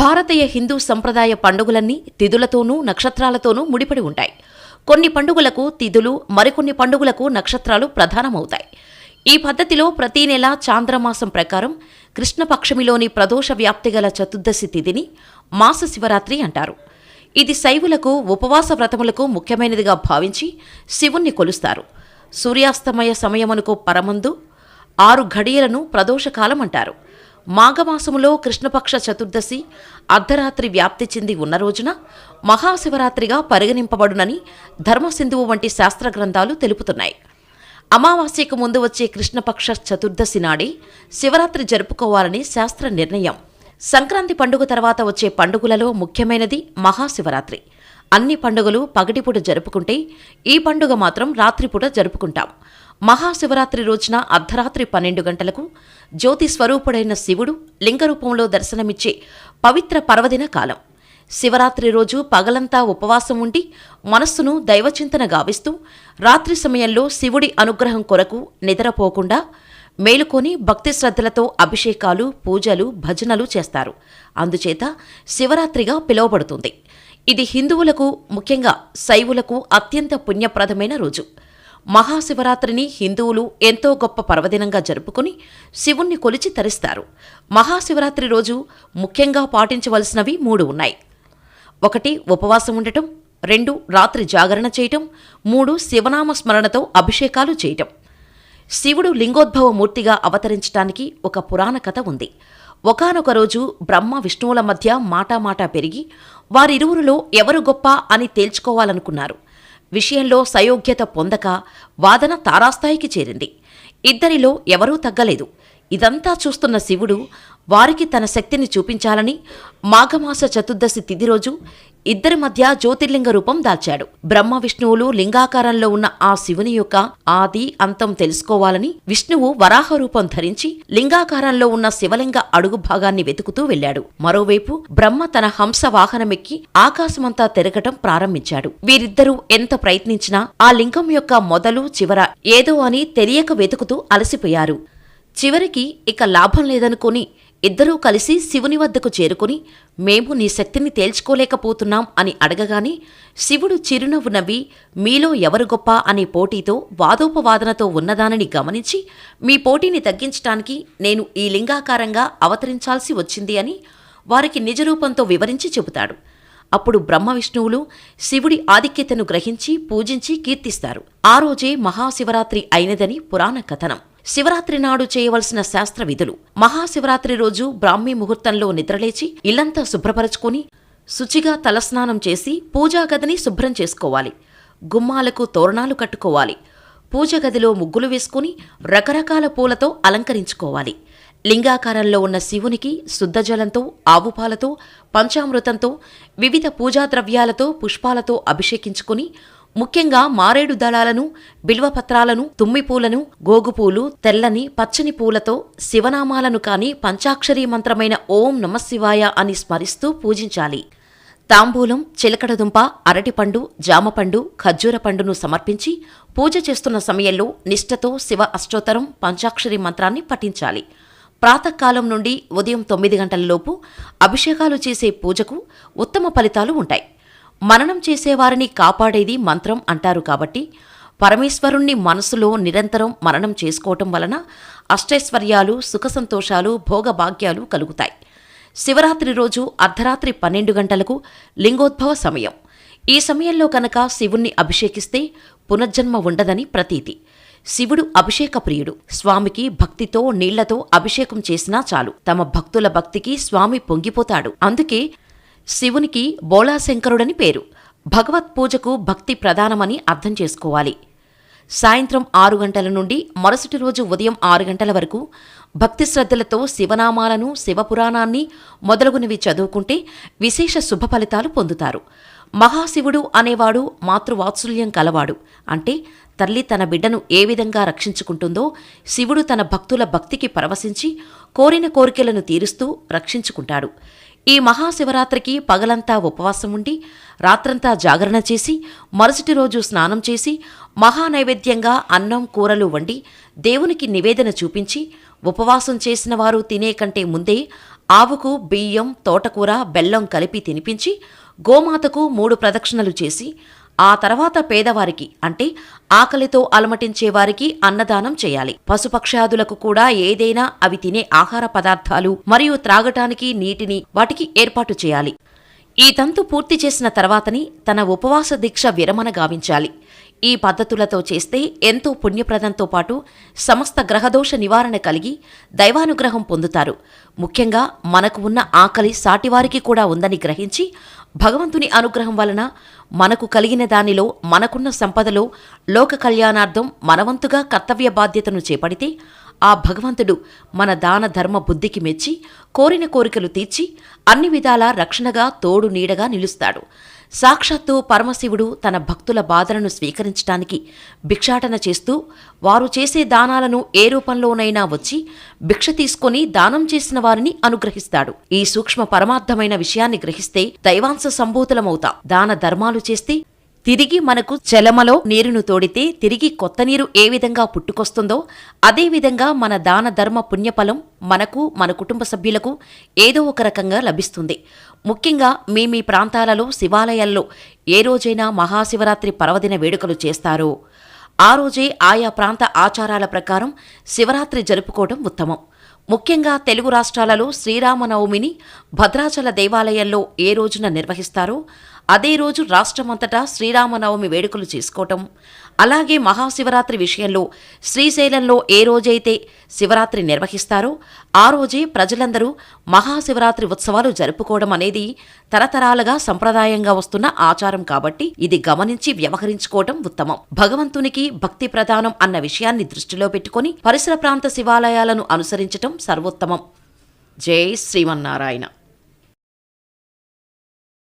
భారతీయ హిందూ సంప్రదాయ పండుగలన్నీ తిథులతోనూ నక్షత్రాలతోనూ ముడిపడి ఉంటాయి. కొన్ని పండుగలకు తిథులు మరికొన్ని పండుగలకు నక్షత్రాలు ప్రధానమవుతాయి. ఈ పద్ధతిలో ప్రతి నెల చాంద్రమాసం ప్రకారం కృష్ణపక్షమిలోని ప్రదోష వ్యాప్తి గల చతుర్దశి తిథిని మాస శివరాత్రి అంటారు. ఇది శైవులకు ఉపవాస వ్రతములకు ముఖ్యమైనదిగా భావించి శివుణ్ణి కొలుస్తారు. సూర్యాస్తమయ సమయమునకు పరమందు ఆరు ఘడియలను ప్రదోషకాలం అంటారు. మాఘమాసములో కృష్ణపక్ష చతుర్దశి అర్ధరాత్రి వ్యాప్తి చెంది ఉన్న రోజున మహాశివరాత్రిగా పరిగణింపబడునని ధర్మసింధువు వంటి శాస్త్ర గ్రంథాలు తెలుపుతున్నాయి. అమావాస్యకు ముందు వచ్చే కృష్ణపక్ష చతుర్దశి నాడే శివరాత్రి జరుపుకోవాలని శాస్త్ర నిర్ణయం. సంక్రాంతి పండుగ తర్వాత వచ్చే పండుగలలో ముఖ్యమైనది మహాశివరాత్రి. అన్ని పండుగలు పగటిపూట జరుపుకుంటే ఈ పండుగ మాత్రం రాత్రిపూట జరుపుకుంటాం. మహాశివరాత్రి రోజున అర్ధరాత్రి పన్నెండు గంటలకు జ్యోతి స్వరూపుడైన శివుడు లింగరూపంలో దర్శనమిచ్చే పవిత్ర పర్వదిన కాలం. శివరాత్రి రోజు పగలంతా ఉపవాసం ఉండి మనస్సును దైవచింతన గావిస్తూ రాత్రి సమయంలో శివుడి అనుగ్రహం కొరకు నిద్రపోకుండా మేలుకొని భక్తి శ్రద్ధలతో అభిషేకాలు పూజలు భజనలు చేస్తారు. అందుచేత శివరాత్రిగా పిలువబడుతుంది. ఇది హిందువులకు ముఖ్యంగా శైవులకు అత్యంత పుణ్యప్రదమైన రోజు. మహాశివరాత్రిని హిందువులు ఎంతో గొప్ప పర్వదినంగా జరుపుకుని శివుణ్ణి కొలిచి తరిస్తారు. మహాశివరాత్రి రోజు ముఖ్యంగా పాటించవలసినవి మూడు ఉన్నాయి. ఒకటి ఉపవాసం ఉండటం. రెండు రాత్రి జాగరణ చేయటం. మూడు శివనామ స్మరణతో అభిషేకాలు చేయటం. శివుడు లింగోద్భవ మూర్తిగా అవతరించటానికి ఒక పురాణ కథ ఉంది. ఒకానొక రోజు బ్రహ్మ విష్ణువుల మధ్య మాటామాటా పెరిగి వారిరువురిలో ఎవరు గొప్ప అని తేల్చుకోవాలనుకున్నారు. విషయంలో సయోగ్యత పొందక వాదన తారాస్థాయికి చేరింది. ఇద్దరిలో ఎవరూ తగ్గలేదు. ఇదంతా చూస్తున్న శివుడు వారికి తన శక్తిని చూపించాలని మాఘమాస చతుర్దశి తిథి రోజు ఇద్దరి మధ్య జ్యోతిర్లింగ రూపం దాల్చాడు. బ్రహ్మ విష్ణువులు లింగాకారంలో ఉన్న ఆ శివుని యొక్క ఆది అంతం తెలుసుకోవాలని విష్ణువు వరాహ రూపం ధరించి లింగాకారంలో ఉన్న శివలింగ అడుగు భాగాన్ని వెతుకుతూ వెళ్ళాడు. మరోవైపు బ్రహ్మ తన హంస వాహనమెక్కి ఆకాశమంతా తిరగటం ప్రారంభించాడు. వీరిద్దరూ ఎంత ప్రయత్నించినా ఆ లింగం యొక్క మొదలు చివర ఏదో అని తెలియక వెతుకుతూ అలసిపోయారు. చివరికి ఇక లాభం లేదనుకొని ఇద్దరూ కలిసి శివుని వద్దకు చేరుకుని మేము నీ శక్తిని తేల్చుకోలేకపోతున్నాం అని అడగగానే శివుడు చిరునవ్వు నవ్వి మీలో ఎవరు గొప్ప? అనే పోటీతో వాదోపవాదనతో ఉన్నదానని గమనించి మీ పోటీని తగ్గించటానికి నేను ఈ లింగాకారంగా అవతరించాల్సి వచ్చింది అని వారికి నిజరూపంతో వివరించి చెబుతాడు. అప్పుడు బ్రహ్మ విష్ణువులు శివుడి ఆధిక్యతను గ్రహించి పూజించి కీర్తిస్తారు. ఆ రోజే మహాశివరాత్రి అయినదని పురాణ కథనం. శివరాత్రి నాడు చేయవలసిన శాస్త్ర విధులు మహాశివరాత్రి రోజు బ్రాహ్మీ ముహూర్తంలో నిద్రలేచి ఇల్లంతా శుభ్రపరచుకుని శుచిగా తలస్నానం చేసి పూజా గదిని శుభ్రం చేసుకోవాలి. గుమ్మాలకు తోరణాలు కట్టుకోవాలి. పూజ గదిలో ముగ్గులు వేసుకుని రకరకాల పూలతో అలంకరించుకోవాలి. లింగాకారంలో ఉన్న శివునికి శుద్ధజలంతో ఆవుపాలతో పంచామృతంతో వివిధ పూజా ద్రవ్యాలతో పుష్పాలతో అభిషేకించుకుని ముఖ్యంగా మారేడు దళాలను బిల్వపత్రాలను తుమ్మిపూలను గోగుపూలు తెల్లని పచ్చని పూలతో శివనామాలను కాని పంచాక్షరీ మంత్రమైన ఓం నమశివాయ అని స్మరిస్తూ పూజించాలి. తాంబూలం చిలకడదుంప అరటిపండు జామపండు ఖర్జూర పండును సమర్పించి పూజ చేస్తున్న సమయంలో నిష్ఠతో శివ అష్టోత్తరం పంచాక్షరి మంత్రాన్ని పఠించాలి. ప్రాతకాలం నుండి ఉదయం తొమ్మిది గంటలలోపు అభిషేకాలు చేసే పూజకు ఉత్తమ ఫలితాలు ఉంటాయి. మననం చేసేవారిని కాపాడేది మంత్రం అంటారు కాబట్టి పరమేశ్వరుణ్ణి మనసులో నిరంతరం మననం చేసుకోవటం వలన అష్టైశ్వర్యాలు సుఖ సంతోషాలు భోగభాగ్యాలు కలుగుతాయి. శివరాత్రి రోజు అర్ధరాత్రి పన్నెండు గంటలకు లింగోద్భవ సమయం. ఈ సమయంలో కనుక శివుణ్ణి అభిషేకిస్తే పునర్జన్మ ఉండదని ప్రతీతి. శివుడు అభిషేక ప్రియుడు. స్వామికి భక్తితో నీళ్ళతో అభిషేకం చేసినా చాలు. తమ భక్తుల భక్తికి స్వామి పొంగిపోతాడు. అందుకే శివునికి బోళాశంకరుడని పేరు. భగవత్ పూజకు భక్తి ప్రధానమని అర్థం చేసుకోవాలి. సాయంత్రం ఆరు గంటల నుండి మరుసటి రోజు ఉదయం ఆరు గంటల వరకు భక్తి శ్రద్ధలతో శివనామాలను శివపురాణాన్ని మొదలగునవి చదువుకుంటే విశేష శుభ ఫలితాలు పొందుతారు. మహాశివుడు అనేవాడు మాతృవాత్సల్యం కలవాడు. అంటే తల్లి తన బిడ్డను ఏ విధంగా రక్షించుకుంటుందో శివుడు తన భక్తుల భక్తికి పరవశించి కోరిన కోరికలను తీరుస్తూ రక్షించుకుంటాడు. ఈ మహాశివరాత్రికి పగలంతా ఉపవాసం ఉండి రాత్రంతా జాగరణ చేసి మరుసటి రోజు స్నానం చేసి మహానైవేద్యంగా అన్నం కూరలు వండి దేవునికి నివేదన చూపించి ఉపవాసం చేసిన వారు తినే కంటే ముందే ఆవుకు బియ్యం తోటకూర బెల్లం కలిపి తినిపించి గోమాతకు మూడు ప్రదక్షిణలు చేసి ఆ తర్వాత పేదవారికి అంటే ఆకలితో అలమటించే వారికి అన్నదానం చేయాలి. పశుపక్షాదులకు కూడా ఏదైనా అవి తినే ఆహార పదార్థాలు మరియు త్రాగటానికి నీటిని వాటికి ఏర్పాటు చేయాలి. ఈ తంతు పూర్తి చేసిన తర్వాతని తన ఉపవాస దీక్ష విరమణ గావించాలి. ఈ పద్ధతులతో చేస్తే ఎంతో పుణ్యప్రదంతో పాటు సమస్త గ్రహదోష నివారణ కలిగి దైవానుగ్రహం పొందుతారు. ముఖ్యంగా మనకు ఉన్న ఆకలి సాటివారికి కూడా ఉందని గ్రహించి భగవంతుని అనుగ్రహం వలన మనకు కలిగిన దానిలో మనకున్న సంపదలో లోక కళ్యాణార్థం మనవంతుగా కర్తవ్య బాధ్యతను చేపడితే ఆ భగవంతుడు మన దాన ధర్మ బుద్ధికి మెచ్చి కోరిన కోరికలు తీర్చి అన్ని విధాలా రక్షణగా తోడు నీడగా నిలుస్తాడు. సాక్షాత్తు పరమశివుడు తన భక్తుల బాధలను స్వీకరించటానికి భిక్షాటన చేస్తూ వారు చేసే దానాలను ఏ రూపంలోనైనా వచ్చి భిక్ష తీసుకొని దానం చేసిన వారిని అనుగ్రహిస్తాడు. ఈ సూక్ష్మ పరమార్థమైన విషయాన్ని గ్రహిస్తే దైవాంశ సంభూతులమవుతాం. దాన ధర్మాలు చేస్తే తిరిగి మనకు చెలమలో నీరును తోడితే తిరిగి కొత్త నీరు ఏ విధంగా పుట్టుకొస్తుందో అదేవిధంగా మన దాన ధర్మ పుణ్యఫలం మనకు మన కుటుంబ సభ్యులకు ఏదో ఒక రకంగా లభిస్తుంది. ముఖ్యంగా మీ మీ ప్రాంతాలలో శివాలయాల్లో ఏ రోజైనా మహాశివరాత్రి పర్వదిన వేడుకలు చేస్తారో. ఆ రోజే ఆయా ప్రాంత ఆచారాల ప్రకారం శివరాత్రి జరుపుకోవడం ఉత్తమం. ముఖ్యంగా తెలుగు రాష్ట్రాలలో శ్రీరామనవమిని భద్రాచల దేవాలయంలో ఏ రోజున నిర్వహిస్తారో అదే రోజు రాష్ట్రమంతటా శ్రీరామనవమి వేడుకలు చేసుకోవటం. అలాగే మహాశివరాత్రి విషయంలో శ్రీశైలంలో ఏ రోజైతే శివరాత్రి నిర్వహిస్తారో ఆ రోజే ప్రజలందరూ మహాశివరాత్రి ఉత్సవాలు జరుపుకోవడం అనేది తరతరాలుగా సంప్రదాయంగా వస్తున్న ఆచారం కాబట్టి ఇది గమనించి వ్యవహరించుకోవటం ఉత్తమం. భగవంతునికి భక్తి ప్రధానం అన్న విషయాన్ని దృష్టిలో పెట్టుకొని పరిసర ప్రాంత శివాలయాలను అనుసరించటం సర్వోత్తమం. జై శ్రీమన్నారాయణ.